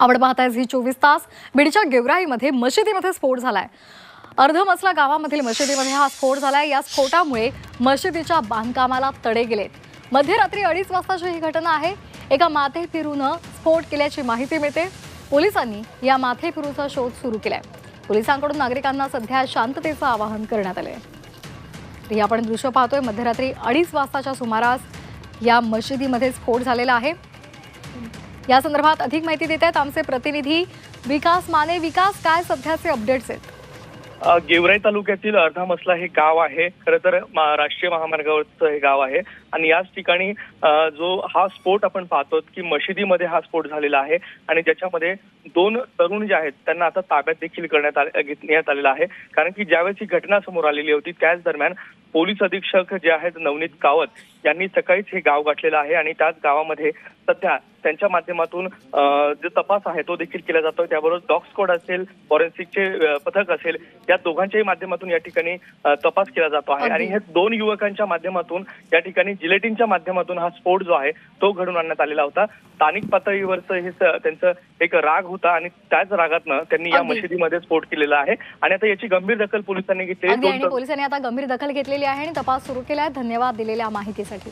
आपण पाहताय झी चोवीस तास. बीडच्या गेवराईमध्ये मशिदीमध्ये स्फोट झालाय. अर्धमसला गावामधील मशिदीमध्ये हा स्फोट झालाय. या स्फोटामुळे मशिदीच्या बांधकामाला तडे गेलेत. मध्यरात्री अडीच वाजताची ही घटना आहे. एका माथे फिरूनं स्फोट केल्याची माहिती मिळते. पोलिसांनी या माथे फिरूचा शोध सुरू केलाय. पोलिसांकडून नागरिकांना सध्या शांततेचं आवाहन करण्यात आलंय. तर हे आपण दृश्य पाहतोय. मध्यरात्री अडीच वाजताच्या सुमारास या मशिदीमध्ये स्फोट झालेला आहे. या संदर्भात अधिक माहिती देत आहेत आमचे प्रतिनिधी विकास माने. विकास काय सध्याचे अपडेट्स आहेत? गेवराई तालुक्यातील अर्धा मसला हे गाव आहे. खरं तर राष्ट्रीय महामार्गावरचं हे गाव आहे. आणि याच ठिकाणी जो हा स्फोट आपण पाहतो की मशिदीमध्ये हा स्फोट झालेला आहे. आणि ज्याच्यामध्ये दोन तरुण जे आहेत त्यांना आता ताब्यात देखील करण्यात आले घेण्यात आलेला आहे. कारण की ज्यावेळेस ही घटना समोर आलेली होती त्याच दरम्यान पोलीस अधीक्षक जे आहेत नवनीत कावत यांनी सकाळीच हे गाव गाठलेलं आहे आणि त्याच गावामध्ये सध्या त्यांच्या माध्यमातून जो तपास आहे तो देखील केला जातोय. त्याबरोबर डॉग स्क्वॉड असेल फॉरेन्सिकचे पथक असेल या दोघांच्याही माध्यमातून या ठिकाणी तपास केला जातो आहे. आणि हे दोन युवकांच्या माध्यमातून या ठिकाणी जिलेटिनच्या माध्यमातून हा स्फोट जो आहे तो घडून आणण्यात आलेला होता. स्थानिक पातळीवरचं हे त्यांचं एक राग होता आणि त्याच रागातनं त्यांनी या. मशिदीमध्ये स्फोट केलेला आहे. आणि आता याची गंभीर दखल पोलिसांनी घेतली पोलिसांनी आता गंभीर दखल घेतलेली आहे आणि तपास सुरू केला आहे धन्यवाद दिलेल्या माहितीसाठी.